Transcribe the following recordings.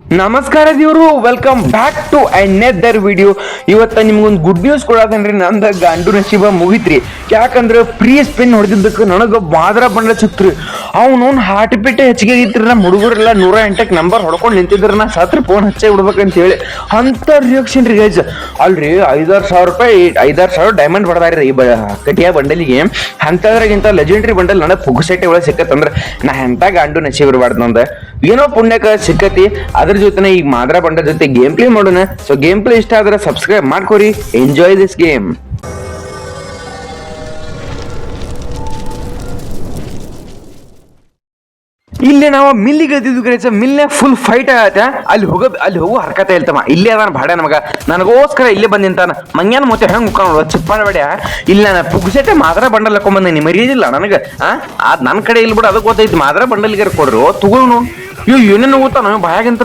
ನಮಸ್ಕಾರ ದೇವರು welcome back to another video ಇವತ್ತ ನಿಮ್ಗೊಂದು ಗುಡ್ ನ್ಯೂಸ್ ಕೊಡಾಕಂದ್ರೆ ನಂದ ಗಂಡು ನಶೀಬ ಮುಗಿತ್ರಿ. ಯಾಕಂದ್ರೆ ಪ್ರೀ ಸ್ಪಿನ್ ಹೊಡೆದಿದ್ದಕ್ಕೆ ನನಗೆ ಬಾದ್ರ ಬಣ್ಣ ಸಿಕ್ತ್ರಿ ಅವ್ನು ಹಾರ್ಟ್ ಬಿಟ್ಟು ಹೆಚ್ಚಿಗೆ ಇದ್ರ ನಮ್ಮ ಹುಡುಗರೆಲ್ಲ ನೂರ ಎಂಟಕ್ಕೆ ನಂಬರ್ ಹೊಡ್ಕೊಂಡು ನಿಂತಿದ್ರ ನಾ ಸತ್ರ ಫೋನ್ ಹಚ್ಚೇ ಬಿಡ್ಬೇಕಂತ ಹೇಳಿ. ಅಂತ ರಿಯಾಕ್ಷನ್ ರೀ ಗೈಸ್ ಅಲ್ರಿ, ಐದಾರು ಸಾವಿರ ರೂಪಾಯಿ, ಐದಾರು ಸಾವಿರ ಡೈಮಂಡ್ ಹೊಡೆದಾರಿ ಈ ಬ ಕಟಿಯ ಬಂಡಲಿಗೆ. ಅಂತದ್ರಾಗಿಂತ ಲೆಜೆಂಡ್ರಿ ಬಂಡಲ್ ನನಗೆ ಪುಗ್ಸೆಟ್ಟೆ ಒಳಗೆ ಸಿಕ್ಕತ್ತಂದ್ರೆ ನಾ ಹೆಂತ ಗಂಡು ಬಿಡಬಾರ್ದು ನಂದ. ಏನೋ ಪುಣ್ಯಕ ಸಿಕ್ಕತಿ, ಅದ್ರ ಜೊತೆ ಈಗ ಮಾದ್ರ ಬಂಡ ಜೊತೆ ಗೇಮ್ ಪ್ಲೇ ಮಾಡೋಣ. ಸೊ ಗೇಮ್ ಪ್ಲೇ ಇಷ್ಟ ಆದ್ರೆ ಸಬ್ಸ್ಕ್ರೈಬ್ ಮಾಡ್ಕೊರಿ. ಎಂಜಾಯ್ ದಿಸ್ ಗೇಮ್ ಇಲ್ಲಿ ನಾವು ಮಿಲ್ಲಿಗೆ ಇದ್ದಿದ್ದು ಗಣೇಶ ಮಿಲ್ನ್ಯಾಗ ಫುಲ್ ಫೈಟ್ ಆಗತ್ತೆ ಅಲ್ಲಿ ಹೋಗ ಅಲ್ಲಿ ಹೋಗೋ ಹರ್ಕತೆ ಇಲ್ತಮ್ಮ ಇಲ್ಲೇ ಅದಾನ ಭಾಡ ನಮಗ. ನನಗೋಸ್ಕರ ಇಲ್ಲೇ ಬಂದಿಂತಾನ ಮಂಗ್ಯಾನ ಮತ್ತೆ ಹೆಂಗ್ ಮುಖ ನೋಡುವ ಚಿಪ್ಪಾಡ ಬೇಡ ಇಲ್ಲ ನಾನು ಪುಗ್ಸೆಟ್ಟೆ ಮಾದ್ರ ಬಂಡಲ್ ನಿಮ್ಮ ಮರ್ಯಾದಿಲ್ಲ ನನಗೆ. ಆ? ಅದ್ ನನ್ನ ಕಡೆ ಇಲ್ಲಿ ಬಿಡು ಅದು ಗೊತ್ತೈತಿ. ಮಾದ್ರ ಬಂಡಲ್ಗೆ ಕೊಡ್ರು. ತಗೊಳ್ನು. ಇವ್ ಏನೇನು ಹೋಗ್ತಾನ ಬಾಯಾಗಿಂತ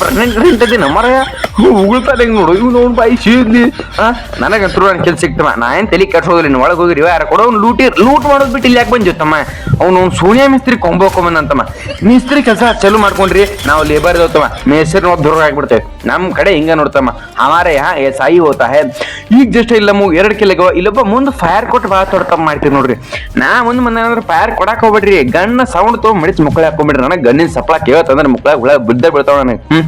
ಪ್ರೆಗ್ನೆಂಟ್ ಇದ್ದಿ ಮರಯ ಉಗುಳ್ತಾನ ಹೆಂಗ್ ನೋಡು? ಇವ್ ನೋಡ್ ಬಾಯಿ ನನಗೆ ನನಗಂತೂ ನನ್ನ ಕೆಲ್ಸ ಸಿಕ್ತಮ್ಮ ನಾ ಏನ್ ತಲೆ ಕೆಟ್ಸೋದಿಲ್ಲ ನೀನು ಒಳಗೆ ಹೋಗಿರಿ. ಯಾರ ಕೊಡೋ ಅವ್ನು ಲೂಟಿ ಲೂಟ್ ಮಾಡೋದ್ ಬಿಟ್ಟು ಇಲ್ಲಿ ಯಾಕೆ ಬಂದಿತ್ತಮ್ಮ ಅವ್ನು ಅವ್ನು ಸೋನಿಯಾ ಮಿಸ್ತ್ರಿ ಕೊಂಬೋಕೊಂಬಂದಂತಮ್ಮ ಮಿಸ್ತ್ರಿ ಕೆಲಸ ಚಲು ಮಾಡ್ಕೊಂಡ್ರಿ. ನಾವು ಲೇಬರ್ ಇದಾವತ್ತಮ್ಮ ಮೇಸರ್ ನೋಡಿ ದೂರ ಆಗ್ಬಿಡ್ತೇವೆ. ನಮ್ಮ ಕಡೆ ಹಿಂಗ ನೋಡ್ತಮ್ಮ ಹಮಾರೆ ಯಾ ಏ, ಸಾಯಿ ಹೋತಾ ಹೇ? ಈಗ ಜಸ್ಟ್ ಇಲ್ಲ ಮೂ ಎರಡು ಕಿಲಗವ ಇಲ್ಲೊಬ್ಬ ಮುಂದೆ ಫೈರ್ ಕೊಟ್ಟು ಭಾಳ ತೊಡ್ತಮ್ಮ ಮಾಡ್ತೀವಿ ನೋಡ್ರಿ. ನಾ ಮುಂದೆ ಬಂದ ಫೈರ್ ಕೊಡಾಕ್ ಹೋಗ್ಬೇಡ್ರಿ. ಗಣ್ಣ ಸೌಂಡ್ ತೊಗೊಂಡ್ ಮಡಿಸಿ ಮಕ್ಕಳು ಹಾಕೊಂಬಿಡ್ರಿ ನನಗೆ ಗಣ್ಣಿನ ಸಪ್ಲ ಕೇಳತ್ತಂದ್ರೆ ಮುಕ್ಕಳ ಹುಳ ಬಿದ್ದ ಬಿಡ್ತಾವ ನನಗೆ. ಹ್ಮ್?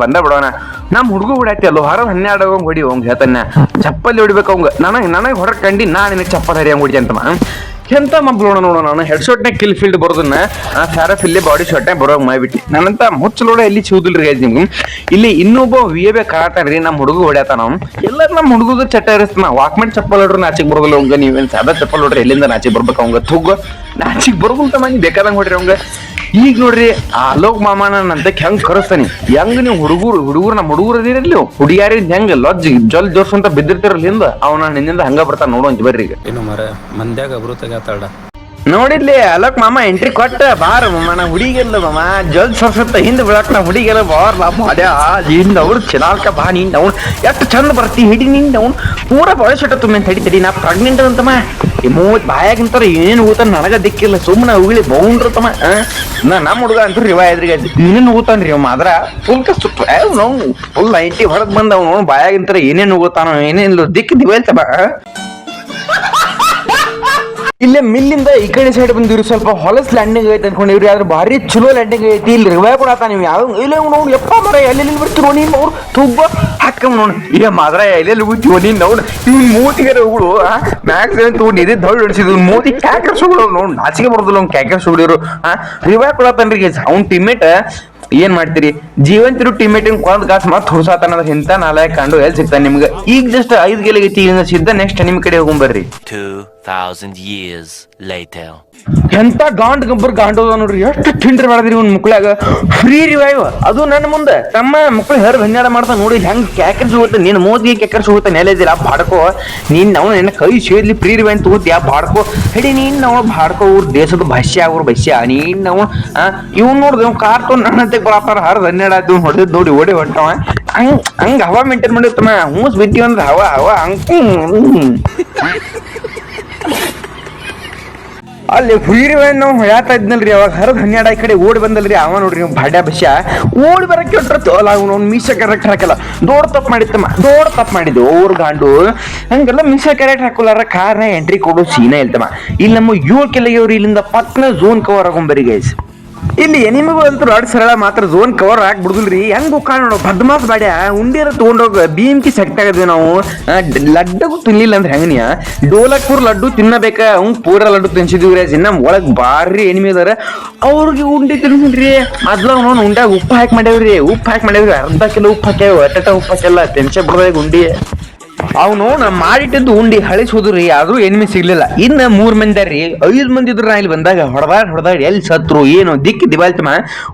ಬಂದ ಬಿಡೋಣ. ನಮ್ಮ ಹುಡುಗ ಹೊಡಾತಿ ಅಲ್ಲೋ, ಹೊರ ಹನ್ನೆರಡು ಹೋಗಂಗ್ ಹೊಡಿ ಅವಂಗ ಹೇಳ್ತಾನೆ. ಚಪ್ಪಲಿ ಹೊಡಿಬೇಕು ಅವಂಗ. ನನಗೆ ನನಗೆ ಹೊರ ಕಂಡಿ ನಾ ನಿನಗೆ ಚಪ್ಪಲ್ ಹರಿಯಂಗ್ ಹೊಡಿ ಅಂತಮ್ಮ ಎಂತ ಮಗ್ಳು ನೋಡೋಣ ನೋಡ ನಾನು? ಹೆಡ್ ಶಾಟ್ನಾಗ ಕಿಲ್ ಫೀಲ್ಡ್ ಬರೋದನ್ನ ಫ್ಯಾರಫ್ ಇಲ್ಲಿ ಬಾಡಿ ಶಾಟ್ನಾಗ ಬರೋಂಗ್ ನನಂತ ನನ್ನಂತ ಮುಚ್ಚಲೋಡ ಎಲ್ಲಿ ಚೂದಿಲ್ಲ ರೀ ನಿಮ್ಗೆ? ಇಲ್ಲಿ ಇನ್ನೊಬ್ಬ ವಿ ಎ ಬೇ ನಮ್ಮ ಹುಡುಗ ಹೊಡ್ಯಾತಾನ ಎಲ್ಲರೂ ನಮ್ಮ ಹುಡುಗದ ಚಟ ಇರಿಸ್ತಾನ ವಾಕ್ಮೆಂಟ್ ಚಪ್ಪಲ್ ಹೊಡ್ರಿ ನಾಚಿಗೆ ಬರೋದಿಲ್ಲ ಅವಂಗ ನೀವೇನು ಸಾದಾ ಚಪ್ಪಲ್ ಹೊಡ್ರಿ ಎಲ್ಲಿಂದ ನಾಚಿಗೆ ಬರ್ಬೇಕು ಅವಂಗ? ತುಗ್ಗ ನಾಚಿಗೆ ಬರೋದಿಲ್ಲ ತಮ್ಮ ಬೇಕಾದಂಗೆ ಹೊಡ್ರಿ ಅವಂಗ. ಈಗ ನೋಡ್ರಿ ಅಲೋಕ್ ಮಾಮಾನ ನಂತಕ್ ಹೆಂಗ್ ಕರೆಸ್ತಾನೆ? ಹೆಂಗ್ ನೀವು ಹುಡುಗರು ಹುಡುಗರು ನಮ್ಮ ಹುಡುಗರು ಅದಿರಲಿ ಹುಡುಗಿಯಾರಿ ಹೆಂಗ್ ಲಜ್ ಜಲ್ ಜೋರ್ಸ್ ಅಂತ ಬಿದ್ದಿರ್ತಿರಲಿಂದ ಅವನ ನಿನ್ನಿಂದ ಹಂಗ ಬರ್ತಾನ ನೋಡುವಂತ ಬರ್ರಿ ಈಗ. ಏನು ಮರ ಮಂದ್ಯಾಗ ಅಬ್ರು ನೋಡಿದ್ಲಿ, ಅಲೋಕ್ ಮಾಮ ಎಂಟ್ರಿ ಕೊಟ್ಟ, ಬಾರ ಮಾಮ, ನಾ ಹುಡುಗಿಲ್ಲ ಮಾಮ ಜಲ್ ಸರ್ಸತ್ತ ಹಿಂದೆ ಬಿಡಕ್ ನಾ ಹುಡುಗಿಲ್ಲ ಬಾರ್ ಲಾ ಮಾಡ್ಯ ಹಿಂದ ಅವ್ರು ಚಿನಾಲ್ಕ ಬಾ ನಿಂದ ಅವ್ನು ಎಷ್ಟು ಚಂದ ಬರ್ತಿ, ಹಿಡಿ ನಿಂದ ಅವ್ನು ಪೂರ ಬಳಸಿಟ್ಟ ತುಂಬ ತಡಿ ತಡಿ ನಾ ಪ್ರೆಗ್ನೆಂಟ್ ಅಂತಮ್ಮ ಈ ಮೂವತ್ ಬಾಯಾಗಿಂತಾರ ಏನೇನು ಊತ ನನಗ ದಿಕ್ಕಿಲ್ಲ ಸುಮ್ಮನೆ ಉಗಿಳಿ ಬೌಂಡ್ರ ತಮ್ಮ ನಾ ನಮ್ಮ ಹುಡುಗ ಅಂತೂ ರಿವಾ ಎದ್ರಿಗೆ ಏನೇನು ರೀ ಅವ ಅದ್ರ ಫುಲ್ ಕಷ್ಟ ನಾವು ಫುಲ್ ನೈಂಟಿ ಹೊರಗೆ ಬಂದ ಅವ್ನು ಬಾಯಾಗಿಂತರ ಏನೇನು ಊತಾನೋ, ಏನೇನು ದಿಕ್ಕು ದಿವೇಲ್ತಮ್ಮ ಇಲ್ಲೇ ಮಿಲ್ಲಿಂದ ಈ ಕಡೆ ಸೈಡ್ ಬಂದಿವ್ರಿ ಸ್ವಲ್ಪ ಹೊಲಸ್ ಲ್ಯಾಂಡಿಂಗ್ ಐತೆ ಅನ್ಕೊಂಡಿವ್ರಿ. ಆದ್ರೆ ಭಾರಿ ಚಲೋ ಲ್ಯಾಂಡಿಂಗ್ ಐತಿ ಇಲ್ಲಿ ರಿವೈ ಆತ ನೀವು. ಯಾವ ಇಲ್ಲ ನೋಡಿ. ಎಪ್ಪ ಮರ ಎಲ್ಲೆಲ್ಲಿ ಬರ್ತೀರೋ ನೀನು ಅವ್ರು ತುಂಬ ಹಾಕಮ್ ನೋಡು. ಇಲ್ಲ ಮಾದ್ರ ಎಲ್ಲೆಲ್ಲಿ ಹೋಗ್ತೀವೋ ನೀನು ನೋಡು. ಇವ್ನ ಮೂತಿಗೆ ಹುಗಳು ಮ್ಯಾಕ್ಸ್ ಅಂತ ಇದೇ ದೊಡ್ಡ ಮೂತಿ ಕ್ಯಾಕರ್ ಸುಗಳು ನೋಡು. ನಾಚಿಗೆ ಬರೋದಿಲ್ಲ ಅವ್ನು ಕ್ಯಾಕರ್ ಸುಗಳಿರು ರಿವೈ ಕೂಡ ತನ್ರಿ ಅವ್ನ ಟೀಮೇಟ್ ಏನ್ ಮಾಡ್ತೀರಿ? ಜೀವಂತಿರು ಟೀಮೇಟ್ ಕೊಂದ್ ಕಾಸ್ ಮತ್ ಹುಡ್ಸಾತನ ಇಂತ ನಾಲ್ಕು ಕಂಡು ಎಲ್ಲಿ ಸಿಗ್ತಾನೆ ನಿಮ್ಗೆ? ಈಗ ಜಸ್ಟ್ ಐದು ಗೆಲಿಗೆ ಸಿದ್ಧ ನೆಕ್ಸ್ಟ್ ನಿಮ್ ಕಡೆ ಹೋಗ್ಬರ್ರಿ. 2,000 years later. ಎಂತ ಗಾಂಡ್ ಗಬ್ಬರ್ ಗಾಂಡ್ ಹೋದ ನೋಡ್ರಿ? ಎಷ್ಟು ತಿಂಡ್ರಿ ಮಾಡಿದ್ರಿ ಇವ್ನ ಮುಕ್ಳಾಗ ಫ್ರೀ ರಿವೈವ್ ಅದು ನನ್ನ ಮುಂದೆ. ತಮ್ಮ ಮಕ್ಳು ಹೇರ್ ಹನ್ನೆರಡು ಮಾಡ್ತಾ ನೋಡಿ ಹೆಂಗ್ ಕ್ಯಾಕರ್ಸ್ ಹೋಗುತ್ತೆ ನೀನ್ ಮೋದಿಗೆ ಕ್ಯಾಕರ್ಸ್ ಹೋಗುತ್ತೆ ನೆಲೆದಿಲ್ಲ ಬಾಡ್ಕೋ. ನೀನ್ ನಾವು ನಿನ್ನ ಕೈ ಸೇರ್ಲಿ ಫ್ರೀ ರಿವೈವ್ ತಗೋತಿಯಾ? ಬಾಡ್ಕೋ. ಹೇಳಿ ನೀನ್ ನಾವು ಬಾಡ್ಕೋ. ಊರ್ ದೇಶದ ಭಾಷ್ಯ ಅವ್ರ ಭಾಷ್ಯ. ನೀನ್ ನಾವು ಇವ್ನು ನೋಡ್ದು ಕಾರ್ ತೊಗೊಂಡು ನನ್ನ ಹತ್ತಿರ ಬರತ್ತಾರ. ಹರ್ ಹನ್ನೆರಡು ಆಯ್ತು. ಹೊಡೆದ್ ನೋಡಿ ಓಡಿ ಹೊಂಟವ. ಹಂಗ್ ಹಂಗ್ ಹವಾ ಮೇಂಟೈನ್ ಮಾಡಿರ್ತಮ್ಮ ಹೂಸ್ ಬಿಟ್ಟಿ ಅಂದ್ರೆ ಹವಾ ಹವಾ. ಹಂಗ್. ಅಲ್ಲಿ ಹುಯಿರುವೆ ನಾವು ಹೊಳ್ಯಾತ ಇದ್ನಲ್ರಿ, ಅವಾಗ ಹರದ್ ಹನ್ನೆರಡು ಕಡೆ ಓಡಿ ಬಂದಲ್ರಿ. ಅವ ನೋಡ್ರಿ ನೀವು ಭಾಡ್ಯ ಬಸ್ಯ ಓಡಿ ಬರಕ್ಕೆ ಹೊಟ್ರತ್ತು ಅಲ್ಲ ಅವ್ನು ಅವ್ನು ಮೀಸ ಕರೆಕ್ಟ್ ಹಾಕಲ್ಲ. ದೊಡ್ಡ ತಪ್ಪು ಮಾಡಿತ್ತಮ್ಮ ದೊಡ್ಡ ತಪ್ಪು ಮಾಡಿದ್ದು ಓರ್ ಗಾಂಡು. ಹಂಗೆಲ್ಲ ಮೀಸ ಕರೆಕ್ಟ್ ಹಾಕೋಲಾರ ಕಾರ್ನ ಎಂಟ್ರಿ ಕೊಡೋ ಸೀನ ಇಲ್ತಮ್ಮ ಇಲ್ಲಿ ನಮ್ಮ ಏಳು ಕೆಲೆಯವ್ರು ಇಲ್ಲಿಂದ ಪತ್ನ ಝೋನ್ ಕವರ್ ಆಗೊಂಬರಿ ಗೈಸ್ ಇಲ್ಲಿ ಎನಿಮಗೂ ಅಂತೂ ರಾಡ್ ಸರಳ, ಮಾತ್ರ ಝೋನ್ ಕವರ್ ಆಗಿ ಬಿಡುದಿಲ್ರಿ. ಹೆಂಗ್ ಕಾಣ ನೋಡು ಬದ್ಮಾಸ್ ಬಾಡ್ಯ ಉಂಡಿರ ತಗೊಂಡೋಗ ಬೀಮ್ಕಿ ಸೆಕ್ಟ್ ಆಗದ್ವಿ ನಾವು. ಲಡ್ಡಗೂ ತಿನ್ಲಿಲ್ಲ ಅಂದ್ರೆ ಹೆಂಗನಿಯ? ಡೋಲಕ್ಪುರ್ ಲಡ್ಡು ತಿನ್ನಬೇಕ ಅವ್ನ್ ಪೂರ ಲಡ್ಡು ತಿನ್ಸಿದ್ವಿ ರೀ. ಇನ್ನ ಒಳಗ್ ಬಾರಿ ಎನಿಮಿ ಅದಾರ. ಅವ್ರಿಗೆ ಉಂಡಿ ತಿನ್ಸಿನ್ರಿ. ಮೊದ್ಲು ಅವ್ನು ಉಂಡ್ಯಾಗ ಉಪ್ಪು ಹಾಕಿ ಮಾಡ್ಯಾವ್ರಿ. ಉಪ್ಪು ಹಾಕಿ ಮಾಡ್ಯಾವ್ರಿ. ಅರ್ಧ ಕಿಲೋ ಉಪ್ಪು ಹಾಕ್ಯಾವ. ಅಟ್ಟಟ ಉಪ್ಪು ಹಾಕಿಲ್ಲ ತೆನ್ಸೆ ಬಿಡ್ದಾಗ ಉಂಡಿ. ಅವನು ನಾ ಮಾಡಿಟ್ಟಿದ್ದು ಉಂಡಿ ಹಳಿಸೋದ್ರಿ ಆದ್ರೂ ಎನಿಮಿ ಸಿಗ್ಲಿಲ್ಲ. ಇನ್ನ ಮೂರ್ ಮಂದಿ ರೀ ಐದ್ ಮಂದಿ ಇದ್ರ ನಾ ಇಲ್ಲಿ ಬಂದಾಗ ಹೊಡೆದಾಡ್ ಹೊಡೆದಾಡ್ ಎಲ್ಲಿ ಸತ್ರು, ಏನು, ದಿಕ್ಕಿ ದಿವಾಲ್ತಮ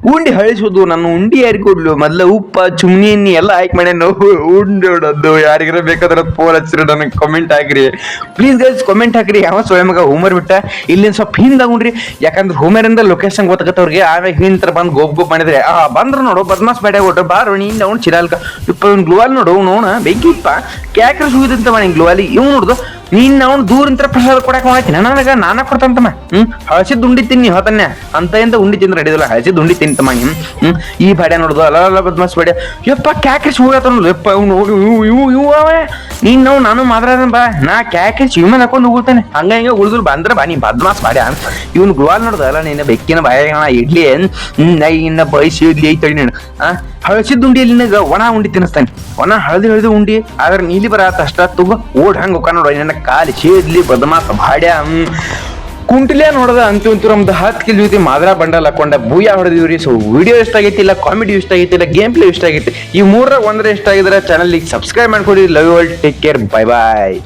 ಉಂಡಿ ಹಳಿಸೋದು ನನ್ನ ಉಂಡಿ ಯಾರಿಗೆ ಕೊಡ್ಲು? ಮೊದ್ಲ ಉಪ್ಪ, ಚುಮ್ನಿ, ಎಣ್ಣಿ ಎಲ್ಲ ಆಯ್ಕೆ ಮಾಡ್ಯಾನ ಉಂಡಿ ಹೊಡೋದು ಯಾರಿಗಾರ ಬೇಕಾದ್ರೆ ಫೋನ್ ಹಚ್ಚಿರಿ, ನನಗೆ ಕಮೆಂಟ್ ಹಾಕ್ರಿ. ಪ್ಲೀಸ್ ಗೈಸ್ ಕಮೆಂಟ್ ಹಾಕ್ರಿ. ಯಾವ ಸ್ವಯಂಗ ಹೋಮರ್ ಬಿಟ್ಟ? ಇಲ್ಲಿಂದ ಸ್ವಲ್ಪ ಹಿಂದಾಗುಣ್ರಿ ಯಾಕಂದ್ರೆ ಹೋಮರಿಂದ ಲೊಕೇಶನ್ ಗೊತ್ತಾಗತ್ತವ್ರಿಗೆ. ಆಮೇಲೆ ಹಿಂತರ ಬಂದು ಗೋಪ್ ಗೋಪ್ ಮಾಡಿದ್ರೆ, ಆ, ಬಂದ್ರು ನೋಡು, ಬದ್ಮಾಸ್ ಬೇಡ ಕೊಟ್ರು ಬಾರು ನೀನ್ ಅವ್ನು ಚಿರಾಲ್ಕ ಇಪ್ಪ, ಇವ್ನು ಗ್ಲೂವಲ್ ನೋಡು, ನೋಣ ಬೆಂಕಿಪ್ಪ ಕ್ಯಾಕ್ರ ಸುಗಿದಂತ ಮಾಡಿ ಅಲ್ಲಿ. ಇವ್ ನೋಡ್ದು ನೀನ್ ಅವ್ನು ದೂರ ಇಂತ್ರ ಪ್ರಸಾದ ಕೊಡಕ್ ಮಾಡತ್ತೀನಿ ನನಗ ನಾನ ಕೊಡ್ತಂತಮ್ಮ ಹ್ಮ್? ಹಳಸಿದ್ ಉಂಡಿ ತಿನ್ನಿ ಹೊತ್ತನ್ಯ ಅಂತ ಎಂತ ಉಂಡಿ ತಿಂದ್ರೆ ಹಿಡಿದಿಲ್ಲ ಹಳಸಿದ್ ಉಂಡಿ ತಿಂತಮ್ಮ ಹ್ಮ್ ಹ್ಮ್? ಈ ಬಾಡ್ಯ ನೋಡುದು, ಅಲ್ಲ ಬದ್ಮಸ್ ಬಾಡ್ಯ. ಯಪ್ಪ, ಕ್ಯಾಕ್ರಿಸ್ ಹೋಗತ್ತ ಯಪ್ಪ, ಇವ್ನು ಹೋಗಿ ಇವು ಇವು ಅವ. ನೀನ್ ನಾವು ನಾನು ಮಾತಾಡ ಬಾ. ನಾ ಕ್ಯಾಕ್ರಿಸ್ ಇವ್ ಹಾಕೊಂಡು ಹೋಗ್ತಾನೆ ಹಂಗ ಹಿಂಗ ಉಳಿದ್ರು ಬಂದ್ರ ಬಾ ನೀ ಬದ್ಮಾಸ್ ಬಾಡ್ಯ. ಇವ್ನು ಗುವಾಲ್ ನೋಡ್ದಲ್ಲ ನೀನು ಬೆಕ್ಕಿನ ಬಾಯಾಗ ಇಡ್ಲಿ ಹ್ಮ್, ನಾ ಇನ್ನ ಬಯಸಿ ಇಡ್ಲಿ ಐತಳಿ ನೀನು. ಆ? ಹಳಸಿದ ಉಂಡಿಯಲ್ಲಿ ಒಣ ಉಂಡಿ ತಿನ್ನಿಸ್ತಾನೆ ಒಣ ಹಳದಿ ಹಳದಿ ಉಂಡಿ, ಆದ್ರೆ ನೀಲಿ ಬರತ್ತ ಅಷ್ಟ ತುಗ ಓಡ್ ಹಂಗ ನೋಡ ನನ್ನ ಕಾಲು ಛೇದ್ಲಿ ಬದಮಾಸ ಭಾಡ್ಯ ಕುಂಟ್ಲೆ ನೋಡದ ಅಂತೂ ನಮ್ದು ಹತ್ತು ಕಿಲ್ ಜೊತೆ ಮಾದ್ರ ಬಂಡಲ್ ಹಾಕೊಂಡ. ಭೂಯ ಹೊಡೆದಿವ್ರಿ ಸೊ ವಿಡಿಯೋ ಇಷ್ಟ ಆಗೈತಿ ಇಲ್ಲ ಕಾಮಿಡಿ ಇಷ್ಟ ಆಗೈತಿ ಇಲ್ಲ ಗೇಮ್ ಪ್ಲೇ ಇಷ್ಟ ಆಗೈತಿ. ಈ ಮೂರರ ಒಂದರ ಇಷ್ಟ ಆಗಿದ್ರೆ ಚಾನಲ್ ಸಬ್ಸ್ಕ್ರೈಬ್ ಮಾಡ್ಕೊಡಿ. Love all take care bye bye